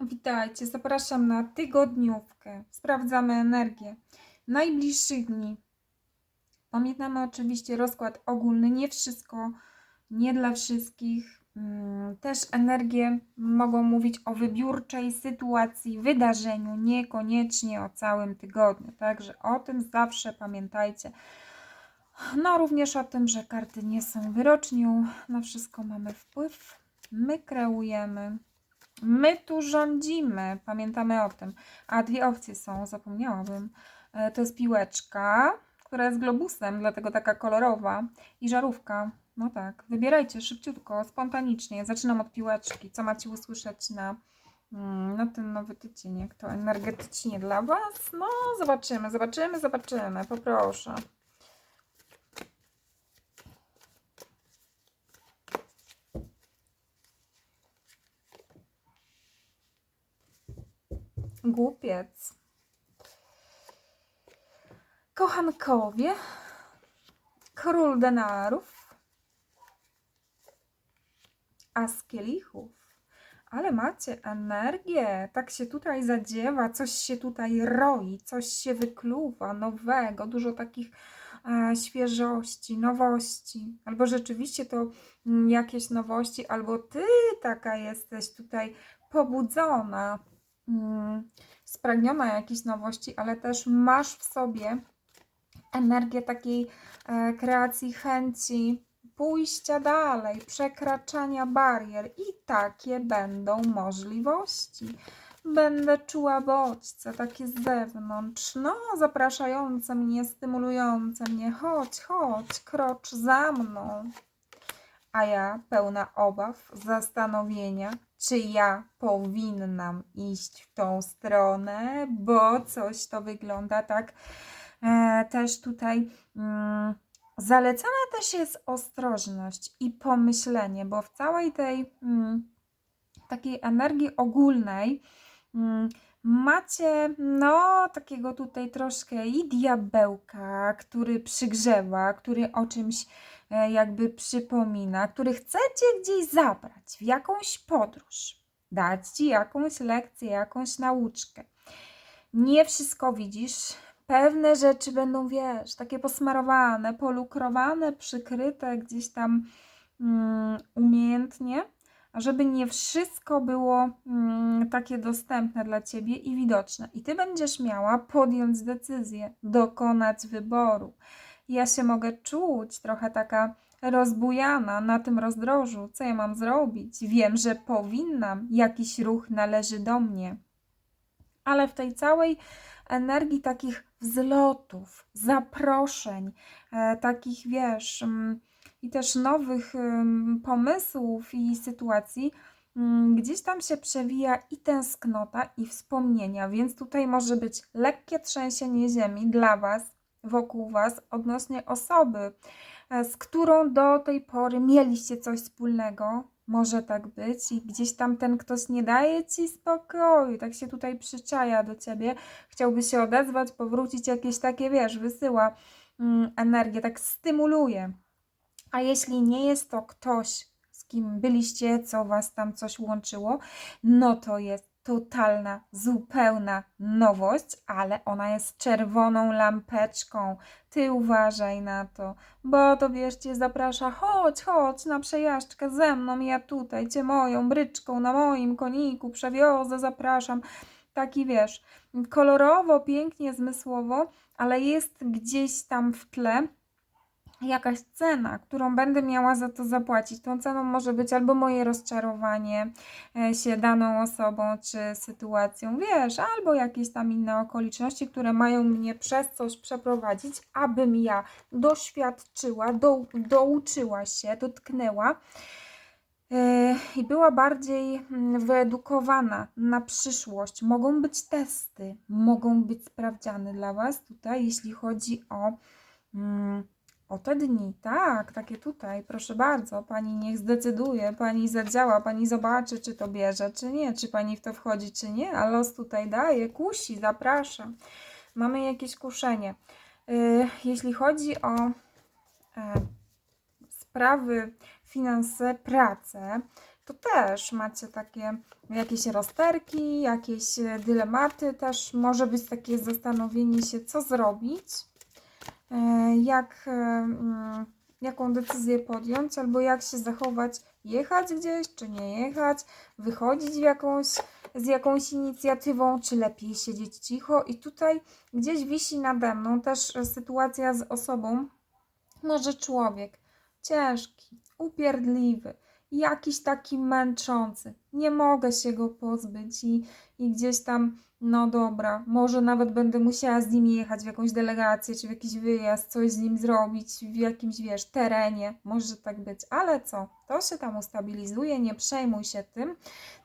Witajcie, zapraszam na tygodniówkę. Sprawdzamy energię najbliższych dni. Pamiętamy oczywiście rozkład ogólny, nie wszystko, nie dla wszystkich. Mm, Też energie mogą mówić o wybiórczej sytuacji, wydarzeniu, niekoniecznie o całym tygodniu. Także o tym zawsze pamiętajcie. No, również o tym, że karty nie są wyrocznią, na wszystko mamy wpływ. My kreujemy. My tu rządzimy, pamiętamy o tym. A dwie opcje są, zapomniałabym. E, To jest piłeczka, która jest globusem, dlatego taka kolorowa, i żarówka. No tak, wybierajcie szybciutko, spontanicznie. Zaczynam od piłeczki. Co macie usłyszeć na, mm, na ten nowy tydzień? Jak to energetycznie dla Was? No, zobaczymy, zobaczymy, zobaczymy. Poproszę. Głupiec. Kochankowie. Król denarów. As kielichów. Ale macie energię. Tak się tutaj zadziewa, coś się tutaj roi, coś się wykluwa nowego, dużo takich e, świeżości, nowości. Albo rzeczywiście to mm, jakieś nowości, albo ty taka jesteś tutaj pobudzona spragniona jakichś nowości, ale też masz w sobie energię takiej e, kreacji, chęci pójścia dalej, przekraczania barier i takie będą możliwości. Będę czuła bodźce takie z zewnątrz, no zapraszające mnie, stymulujące mnie. Chodź, chodź, krocz za mną a ja pełna obaw, zastanowienia, czy ja powinnam iść w tą stronę, bo coś to wygląda tak. E, też tutaj mm, zalecana też jest ostrożność i pomyślenie, bo w całej tej mm, takiej energii ogólnej mm, macie no takiego tutaj troszkę i diabełka, który przygrzewa, który o czymś jakby przypomina, który chcecie gdzieś zabrać w jakąś podróż, dać ci jakąś lekcję, jakąś nauczkę. Nie wszystko widzisz. Pewne rzeczy będą, wiesz, takie posmarowane, polukrowane, przykryte gdzieś tam mm, umiejętnie, żeby nie wszystko było mm, takie dostępne dla ciebie i widoczne. I ty będziesz miała podjąć decyzję, dokonać wyboru. Ja się mogę czuć trochę taka rozbujana na tym rozdrożu. Co ja mam zrobić? Wiem, że powinnam, jakiś ruch należy do mnie. Ale w tej całej energii takich wzlotów, zaproszeń, e, takich wiesz, mm, i też nowych pomysłów i sytuacji, ym, gdzieś tam się przewija i tęsknota, i wspomnienia, więc tutaj może być lekkie trzęsienie ziemi dla Was, wokół Was, odnośnie osoby, e, z którą do tej pory mieliście coś wspólnego. Może tak być, i gdzieś tam ten ktoś nie daje ci spokoju, tak się tutaj przyczaja do ciebie, chciałby się odezwać, powrócić, jakieś takie, wiesz, wysyła mm, energię, tak stymuluje. A jeśli nie jest to ktoś, z kim byliście, co was tam coś łączyło, no to jest totalna, zupełna nowość, ale ona jest czerwoną lampeczką. Ty uważaj na to, bo to wiesz, cię zaprasza, chodź, chodź na przejażdżkę ze mną, ja tutaj cię moją bryczką na moim koniku przewiozę, zapraszam. Taki wiesz, kolorowo, pięknie, zmysłowo, ale jest gdzieś tam w tle jakaś cena, którą będę miała za to zapłacić. Tą ceną może być albo moje rozczarowanie e, się daną osobą czy sytuacją, wiesz, albo jakieś tam inne okoliczności, które mają mnie przez coś przeprowadzić, abym ja doświadczyła, do, douczyła się, dotknęła. e, I była bardziej mm, wyedukowana na przyszłość. Mogą być testy, mogą być sprawdziane dla Was tutaj, jeśli chodzi o mm, o te dni, tak, takie tutaj, proszę bardzo, pani niech zdecyduje, pani zadziała, pani zobaczy, czy to bierze, czy nie, czy pani w to wchodzi, czy nie, a los tutaj daje, kusi, zaprasza. Mamy jakieś kuszenie. Y, Jeśli chodzi o e, sprawy, finanse, pracę, to też macie takie jakieś rozterki, jakieś dylematy, też może być takie zastanowienie się, co zrobić, jak, e, mm, jaką decyzję podjąć, albo jak się zachować, jechać gdzieś, czy nie jechać, wychodzić jakąś, z jakąś inicjatywą, czy lepiej siedzieć cicho. I tutaj gdzieś wisi nade mną też e, sytuacja z osobą, może człowiek ciężki, upierdliwy, jakiś taki męczący. Nie mogę się go pozbyć i, i gdzieś tam, no dobra, może nawet będę musiała z nim jechać w jakąś delegację, czy w jakiś wyjazd, coś z nim zrobić w jakimś, wiesz, terenie. Może tak być, ale co? To się tam ustabilizuje, nie przejmuj się tym.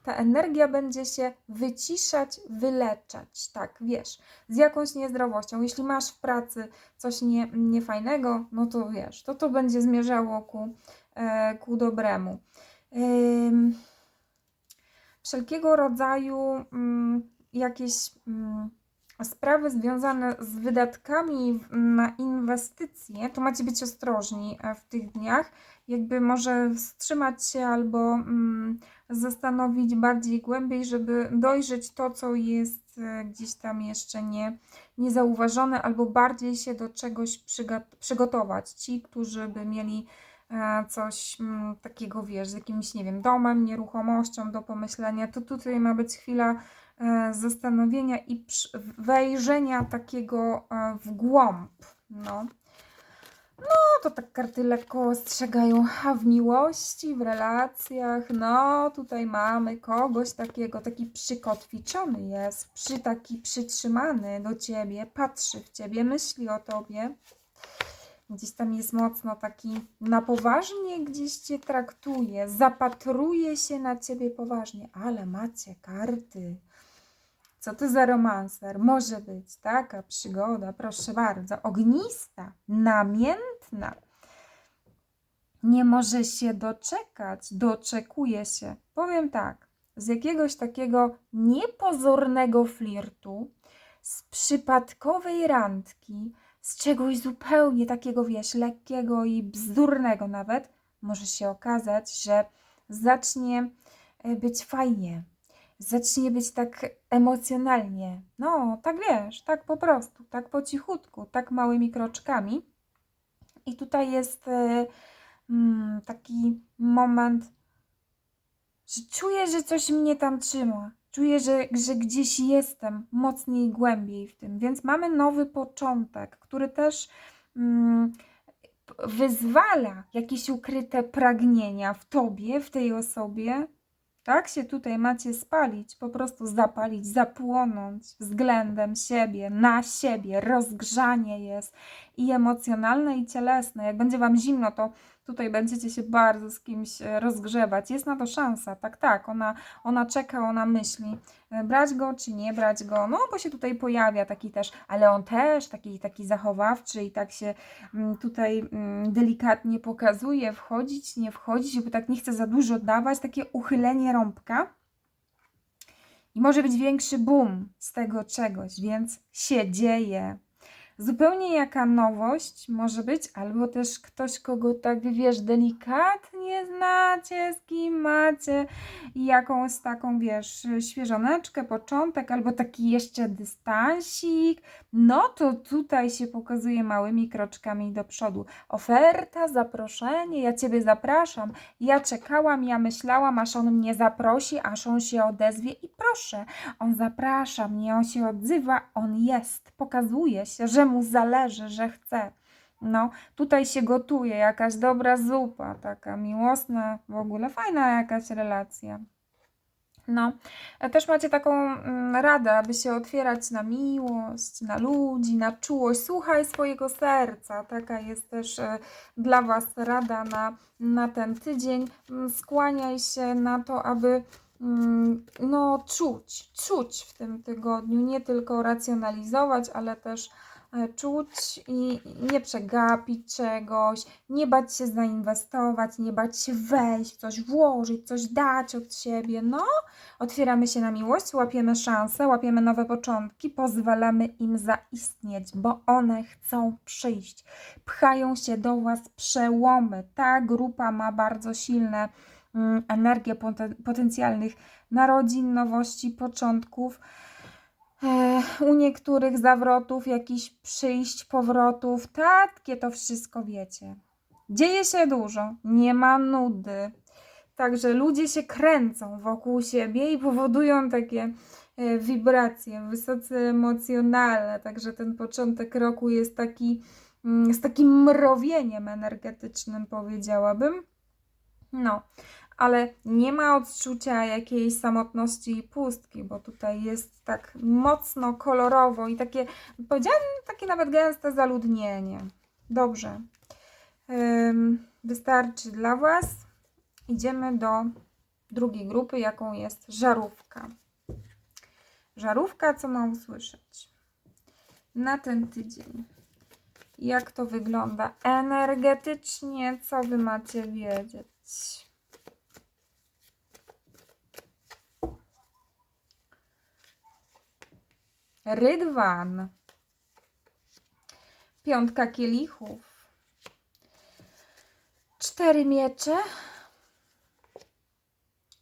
Ta energia będzie się wyciszać, wyleczać, tak, wiesz, z jakąś niezdrowością. Jeśli masz w pracy coś nie, niefajnego, no to wiesz, to to będzie zmierzało ku, e, ku dobremu. Ym, wszelkiego rodzaju mm, jakieś mm, sprawy związane z wydatkami na inwestycje, to macie być ostrożni e, w tych dniach. Jakby może wstrzymać się albo mm, zastanowić bardziej głębiej, żeby dojrzeć to, co jest e, gdzieś tam jeszcze nie, niezauważone, albo bardziej się do czegoś przygotować. Ci, którzy by mieli e, coś mm, takiego, wiesz, z jakimś, nie wiem, domem, nieruchomością do pomyślenia, to tutaj ma być chwila zastanowienia i wejrzenia takiego e, w głąb. No. No, to tak karty lekko ostrzegają, a w miłości, w relacjach, no tutaj mamy kogoś takiego, taki przykotwiczony jest, przy taki przytrzymany do ciebie, patrzy w ciebie, myśli o tobie. Gdzieś tam jest mocno taki na poważnie, gdzieś cię traktuje, zapatruje się na ciebie poważnie, ale macie karty. Co to za romanser? Może być taka przygoda, proszę bardzo, ognista, namiętna. Nie może się doczekać, doczekuje się. Powiem tak, z jakiegoś takiego niepozornego flirtu, z przypadkowej randki, z czegoś zupełnie takiego, wiesz, lekkiego i bzdurnego nawet, może się okazać, że zacznie e, być fajnie zacznie być tak emocjonalnie. No, tak wiesz, tak po prostu, tak po cichutku, tak małymi kroczkami. I tutaj jest e, mm, taki moment, że czuję, że coś mnie tam trzyma. Czuję, że, że gdzieś jestem mocniej, głębiej w tym. Więc mamy nowy początek, który też mm, p- wyzwala jakieś ukryte pragnienia w tobie, w tej osobie, tak się tutaj macie spalić, po prostu zapalić, zapłonąć względem siebie, na siebie. Rozgrzanie jest i emocjonalne, i cielesne. Jak będzie Wam zimno, to tutaj będziecie się bardzo z kimś e, rozgrzewać. Jest na to szansa, tak, tak. Ona, ona czeka, ona myśli, brać go czy nie brać go. No, bo się tutaj pojawia taki też, ale on też taki, taki zachowawczy i tak się mm, tutaj mm, delikatnie pokazuje, wchodzić, nie wchodzić, bo tak nie chce za dużo dawać, takie uchylenie rąbka. I może być większy boom z tego czegoś, więc się dzieje. Zupełnie jaka nowość może być, albo też ktoś, kogo tak wiesz, delikatnie znacie, z kim macie jakąś taką, wiesz, świeżoneczkę, początek, albo taki jeszcze dystansik, no to tutaj się pokazuje małymi kroczkami do przodu. Oferta, zaproszenie, ja Ciebie zapraszam. Ja czekałam, ja myślałam, aż on mnie zaprosi, aż on się odezwie i proszę, on zaprasza mnie, on się odzywa, on jest, pokazuje się, że mu zależy, że chce. No, tutaj się gotuje jakaś dobra zupa, taka miłosna, w ogóle fajna jakaś relacja. No, też macie taką mm, radę, aby się otwierać na miłość, na ludzi, na czułość. Słuchaj swojego serca. Taka jest też e, dla Was rada na, na ten tydzień. Mm, Skłaniaj się na to, aby mm, no, czuć, czuć w tym tygodniu. Nie tylko racjonalizować, ale też czuć i nie przegapić czegoś, nie bać się zainwestować, nie bać się wejść, coś włożyć, coś dać od siebie. No, Otwieramy się na miłość, łapiemy szanse, łapiemy nowe początki, pozwalamy im zaistnieć, bo one chcą przyjść. Pchają się do Was przełomy. Ta grupa ma bardzo silne mm, energię poten- potencjalnych narodzin, nowości, początków. E, u niektórych zawrotów, jakichś przyjść, powrotów, takie to wszystko wiecie. Dzieje się dużo, nie ma nudy. Także ludzie się kręcą wokół siebie i powodują takie e, wibracje wysoce emocjonalne. Także ten początek roku jest taki mm, z takim mrowieniem energetycznym, powiedziałabym. No, ale nie ma odczucia jakiejś samotności i pustki, bo tutaj jest tak mocno kolorowo i takie, powiedziałam, takie nawet gęste zaludnienie. Dobrze. Ym, wystarczy dla Was. Idziemy do drugiej grupy, jaką jest żarówka. Żarówka, co ma usłyszeć na ten tydzień? Jak to wygląda energetycznie? Co Wy macie wiedzieć? Rydwan. Piątka kielichów. Cztery miecze.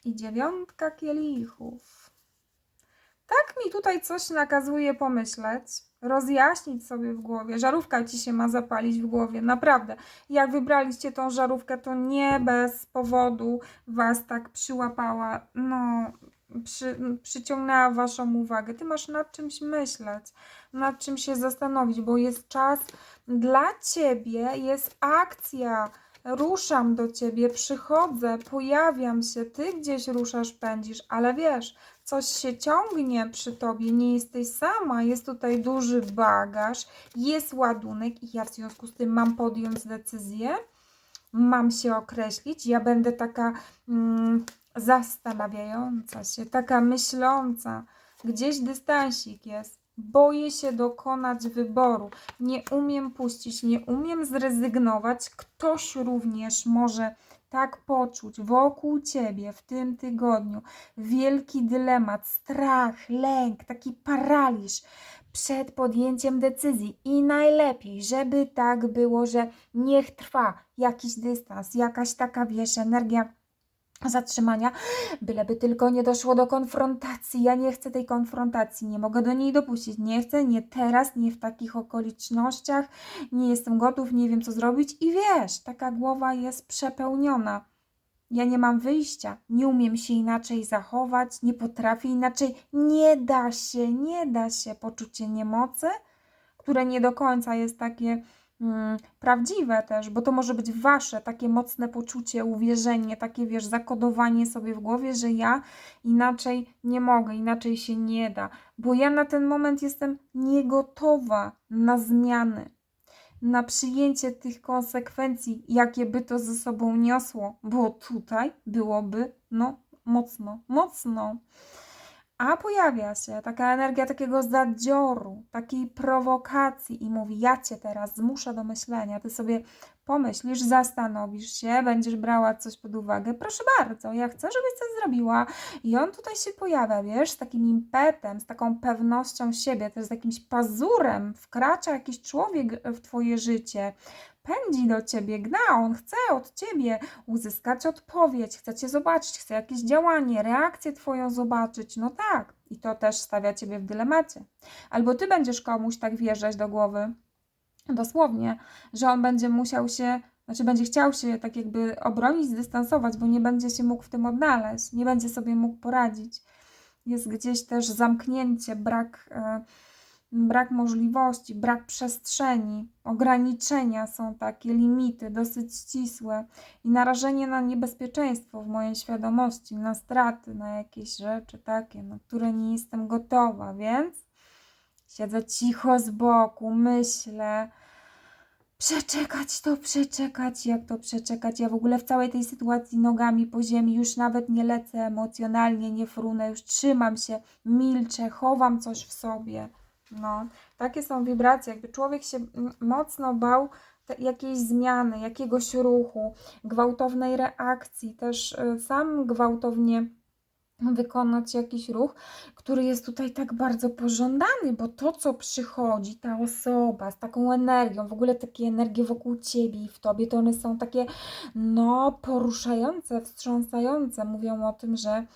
I dziewiątka kielichów. Tak mi tutaj coś nakazuje pomyśleć, rozjaśnić sobie w głowie. Żarówka ci się ma zapalić w głowie, naprawdę. Jak wybraliście tą żarówkę, to nie bez powodu was tak przyłapała, no, przy, przyciągnęła waszą uwagę. Ty masz nad czymś myśleć, nad czym się zastanowić, bo jest czas dla ciebie, jest akcja. Ruszam do ciebie, przychodzę, pojawiam się, ty gdzieś ruszasz, pędzisz, ale wiesz, coś się ciągnie przy tobie, nie jesteś sama, jest tutaj duży bagaż, jest ładunek i ja w związku z tym mam podjąć decyzję, mam się określić, ja będę taka mm, zastanawiająca się, taka myśląca, gdzieś dystansik jest. Boję się dokonać wyboru. Nie umiem puścić, nie umiem zrezygnować. Ktoś również może tak poczuć wokół ciebie w tym tygodniu. Wielki dylemat, strach, lęk, taki paraliż przed podjęciem decyzji. I najlepiej, żeby tak było, że niech trwa jakiś dystans, jakaś taka, wiesz, energia zatrzymania, byleby tylko nie doszło do konfrontacji. Ja nie chcę tej konfrontacji, nie mogę do niej dopuścić. Nie chcę, nie teraz, nie w takich okolicznościach, nie jestem gotów, nie wiem co zrobić. I wiesz, taka głowa jest przepełniona. Ja nie mam wyjścia, nie umiem się inaczej zachować, nie potrafię inaczej. Nie da się, nie da się poczucie niemocy, które nie do końca jest takie prawdziwe też, bo to może być wasze takie mocne poczucie, uwierzenie, takie wiesz, zakodowanie sobie w głowie, że ja inaczej nie mogę, inaczej się nie da, bo ja na ten moment jestem niegotowa na zmiany, na przyjęcie tych konsekwencji, jakie by to ze sobą niosło, bo tutaj byłoby no mocno, mocno. A pojawia się taka energia takiego zadzioru, takiej prowokacji i mówi: Ja cię teraz zmuszę do myślenia. Ty sobie pomyślisz, zastanowisz się, będziesz brała coś pod uwagę. Proszę bardzo, ja chcę, żebyś coś zrobiła. I on tutaj się pojawia, wiesz, z takim impetem, z taką pewnością siebie, też z jakimś pazurem. Wkracza jakiś człowiek w Twoje życie, pędzi do ciebie, gna, on chce od ciebie uzyskać odpowiedź, chce cię zobaczyć, chce jakieś działanie, reakcję twoją zobaczyć. No tak, i to też stawia ciebie w dylemacie. Albo ty będziesz komuś tak wjeżdżać do głowy, dosłownie, że on będzie musiał się, znaczy będzie chciał się tak jakby obronić, zdystansować, bo nie będzie się mógł w tym odnaleźć, nie będzie sobie mógł poradzić. Jest gdzieś też zamknięcie, brak. Yy, brak możliwości, brak przestrzeni, ograniczenia są takie, limity dosyć ścisłe i narażenie na niebezpieczeństwo w mojej świadomości, na straty, na jakieś rzeczy takie, na które nie jestem gotowa, więc siedzę cicho z boku, myślę, przeczekać to, przeczekać, jak to przeczekać. Ja w ogóle w całej tej sytuacji nogami po ziemi już nawet nie lecę emocjonalnie, nie frunę, już trzymam się, milczę, chowam coś w sobie. No, takie są wibracje, jakby człowiek się mocno bał jakiejś zmiany, jakiegoś ruchu, gwałtownej reakcji, też y, sam gwałtownie wykonać jakiś ruch, który jest tutaj tak bardzo pożądany, bo to, co przychodzi, ta osoba z taką energią, w ogóle takie energie wokół ciebie i w tobie, to one są takie, no, poruszające, wstrząsające. Mówią o tym, że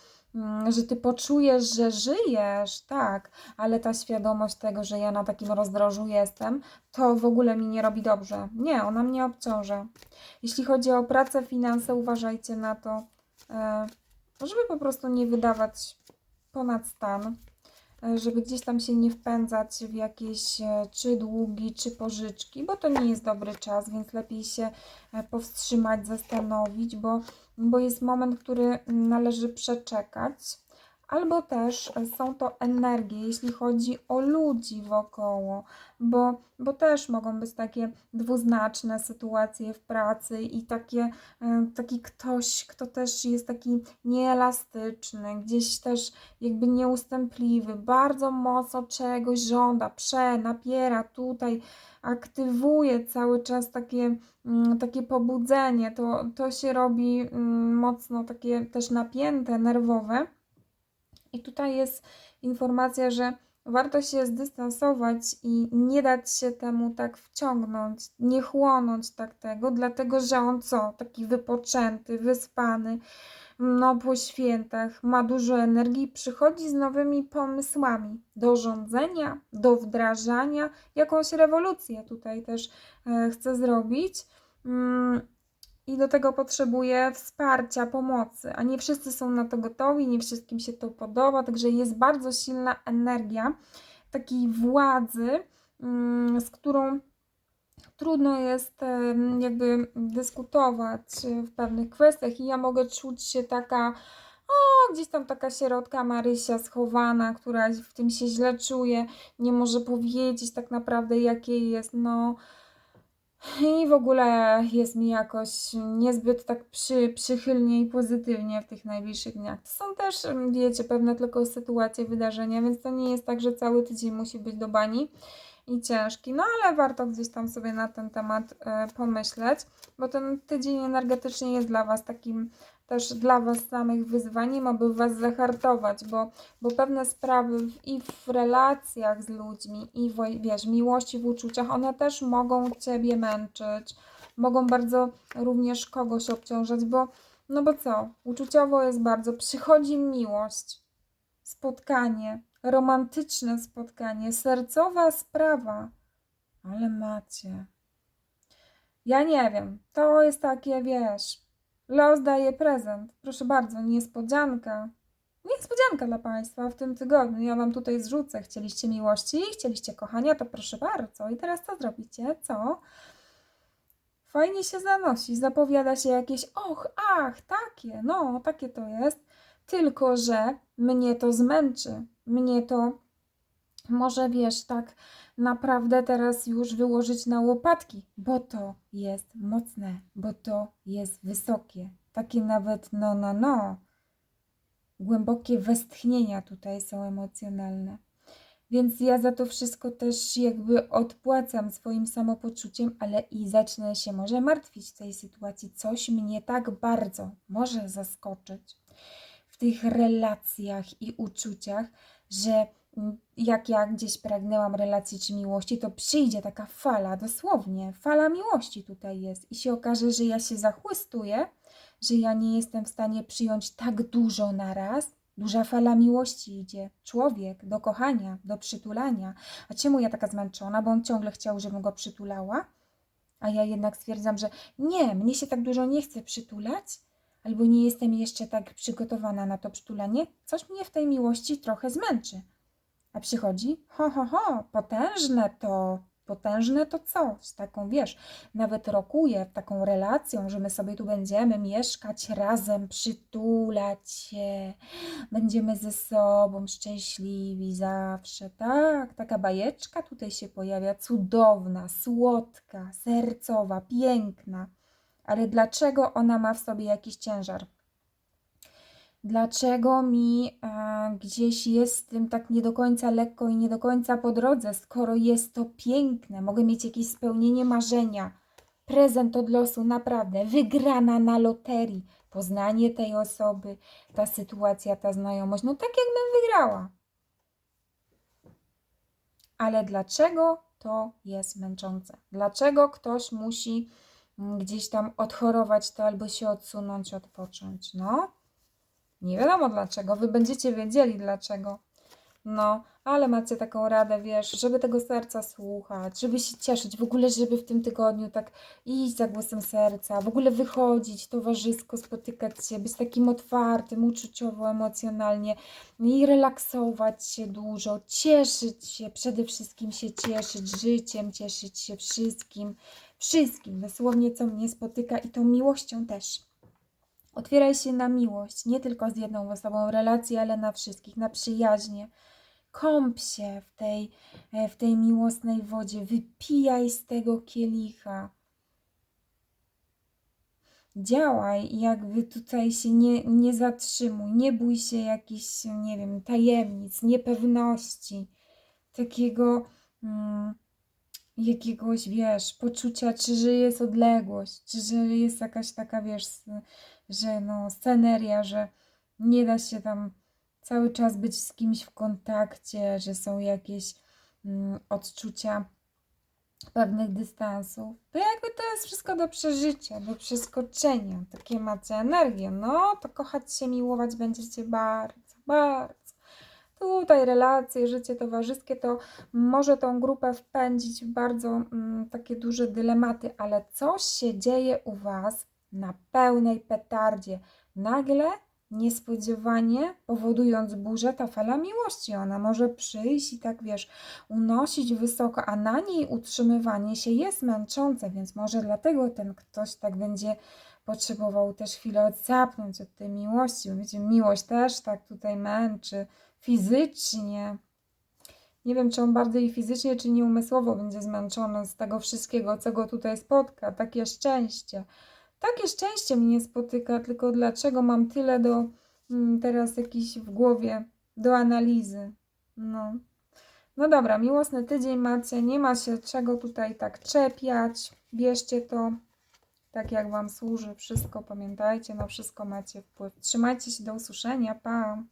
że ty poczujesz, że żyjesz, tak, ale ta świadomość tego, że ja na takim rozdrożu jestem, to w ogóle mi nie robi dobrze. Nie, ona mnie obciąża. Jeśli chodzi o pracę, finanse, uważajcie na to, e, żeby po prostu nie wydawać ponad stan, żeby gdzieś tam się nie wpędzać w jakieś e, czy długi, czy pożyczki, bo to nie jest dobry czas, więc lepiej się e, powstrzymać, zastanowić, bo, bo jest moment, który należy przeczekać. Albo też są to energie, jeśli chodzi o ludzi wokoło, bo, bo też mogą być takie dwuznaczne sytuacje w pracy i takie, e, taki ktoś, kto też jest taki nieelastyczny, gdzieś też jakby nieustępliwy, bardzo mocno czegoś żąda, prze, napiera tutaj, aktywuje cały czas takie, mm, takie pobudzenie, to, to się robi mm, mocno takie też napięte, nerwowe. Tutaj jest informacja, że warto się zdystansować i nie dać się temu tak wciągnąć, nie chłonąć tak tego, dlatego że on co? Taki wypoczęty, wyspany, no po świętach, ma dużo energii, przychodzi z nowymi pomysłami do rządzenia, do wdrażania, jakąś rewolucję tutaj też e, chce zrobić. I do tego potrzebuje wsparcia, pomocy, a nie wszyscy są na to gotowi, nie wszystkim się to podoba, także jest bardzo silna energia takiej władzy, mm, z którą trudno jest jakby dyskutować w pewnych kwestiach i ja mogę czuć się taka o, gdzieś tam taka sierotka Marysia schowana, która w tym się źle czuje, nie może powiedzieć tak naprawdę jakie jest, no i w ogóle jest mi jakoś niezbyt tak przy, przychylnie i pozytywnie w tych najbliższych dniach. To są też, em, wiecie, pewne tylko sytuacje, wydarzenia, więc to nie jest tak, że cały tydzień musi być do bani i ciężki. No ale warto gdzieś tam sobie na ten temat e, pomyśleć, bo ten tydzień energetycznie jest dla Was takim też dla Was samych wyzwaniem, aby Was zahartować, bo, bo pewne sprawy i w relacjach z ludźmi, i w, wiesz, miłości, w uczuciach, one też mogą Ciebie męczyć, mogą bardzo również kogoś obciążać, bo no bo co, uczuciowo jest bardzo, przychodzi miłość, spotkanie, romantyczne spotkanie, sercowa sprawa, ale macie. Ja nie wiem, to jest takie, wiesz, Los daje prezent. Proszę bardzo, niespodzianka. Niespodzianka dla Państwa w tym tygodniu. Ja Wam tutaj zrzucę. Chcieliście miłości, chcieliście kochania, to proszę bardzo. I teraz co zrobicie? Co? Fajnie się zanosi, zapowiada się jakieś och, ach, takie, no, takie to jest. Tylko, że mnie to zmęczy. Mnie to może wiesz, tak naprawdę teraz już wyłożyć na łopatki, bo to jest mocne, bo to jest wysokie. Takie nawet no, no, no. Głębokie westchnienia tutaj są emocjonalne. Więc ja za to wszystko też jakby odpłacam swoim samopoczuciem, ale i zacznę się może martwić w tej sytuacji. Coś mnie tak bardzo może zaskoczyć w tych relacjach i uczuciach, że jak ja gdzieś pragnęłam relacji czy miłości, to przyjdzie taka fala, dosłownie, fala miłości tutaj jest i się okaże, że ja się zachłystuję, że ja nie jestem w stanie przyjąć tak dużo na raz. Duża fala miłości idzie. Człowiek do kochania, do przytulania. A czemu ja taka zmęczona? Bo on ciągle chciał, żebym go przytulała. A ja jednak stwierdzam, że nie, mnie się tak dużo nie chce przytulać, albo nie jestem jeszcze tak przygotowana na to przytulanie. Coś mnie w tej miłości trochę zmęczy. A przychodzi, ho, ho, ho, potężne to, potężne to coś, taką wiesz, nawet rokuje taką relacją, że my sobie tu będziemy mieszkać razem, przytulać się, będziemy ze sobą szczęśliwi zawsze, tak, taka bajeczka tutaj się pojawia, cudowna, słodka, sercowa, piękna, ale dlaczego ona ma w sobie jakiś ciężar? Dlaczego mi e, gdzieś jest z tym tak nie do końca lekko i nie do końca po drodze, skoro jest to piękne, mogę mieć jakieś spełnienie marzenia, prezent od losu, naprawdę, wygrana na loterii, poznanie tej osoby, ta sytuacja, ta znajomość. No tak jakbym wygrała. Ale dlaczego to jest męczące? Dlaczego ktoś musi mm, gdzieś tam odchorować to albo się odsunąć, odpocząć? No, nie wiadomo dlaczego. Wy będziecie wiedzieli dlaczego. No, ale macie taką radę, wiesz, żeby tego serca słuchać, żeby się cieszyć, w ogóle, żeby w tym tygodniu tak iść za głosem serca, w ogóle wychodzić towarzysko, spotykać się, być takim otwartym, uczuciowo, emocjonalnie i relaksować się dużo, cieszyć się, przede wszystkim się cieszyć życiem, cieszyć się wszystkim, wszystkim, dosłownie co mnie spotyka i tą miłością też. Otwieraj się na miłość, nie tylko z jedną osobą, relacje, ale na wszystkich, na przyjaźnie. Kąp się w tej, e, w tej miłosnej wodzie, wypijaj z tego kielicha. Działaj, jakby tutaj się nie, nie zatrzymuj, nie bój się jakichś, nie wiem, tajemnic, niepewności, takiego mm, jakiegoś, wiesz, poczucia, czy że jest odległość, czy że jest jakaś taka, wiesz, że no, sceneria, że nie da się tam cały czas być z kimś w kontakcie, że są jakieś mm, odczucia pewnych dystansów. To jakby to jest wszystko do przeżycia, do przeskoczenia. Takie macie energię. No, to kochać się, miłować będziecie bardzo, bardzo. Tutaj relacje, życie towarzyskie to może tą grupę wpędzić w bardzo mm, takie duże dylematy, ale coś się dzieje u Was na pełnej petardzie. Nagle, niespodziewanie, powodując burzę, ta fala miłości, ona może przyjść i tak, wiesz, unosić wysoko, a na niej utrzymywanie się jest męczące, więc może dlatego ten ktoś tak będzie potrzebował też chwilę odsapnąć od tej miłości. Wiecie, miłość też tak tutaj męczy fizycznie. Nie wiem, czy on bardziej fizycznie, czy nie umysłowo będzie zmęczony z tego wszystkiego, co go tutaj spotka. Takie szczęście. Takie szczęście mnie spotyka, tylko dlaczego mam tyle do mm, teraz jakiś w głowie do analizy. No. No dobra, miłosny tydzień macie, nie ma się czego tutaj tak czepiać. Bierzcie to tak, jak Wam służy. Wszystko pamiętajcie, na wszystko macie wpływ. Trzymajcie się, do usłyszenia, pa!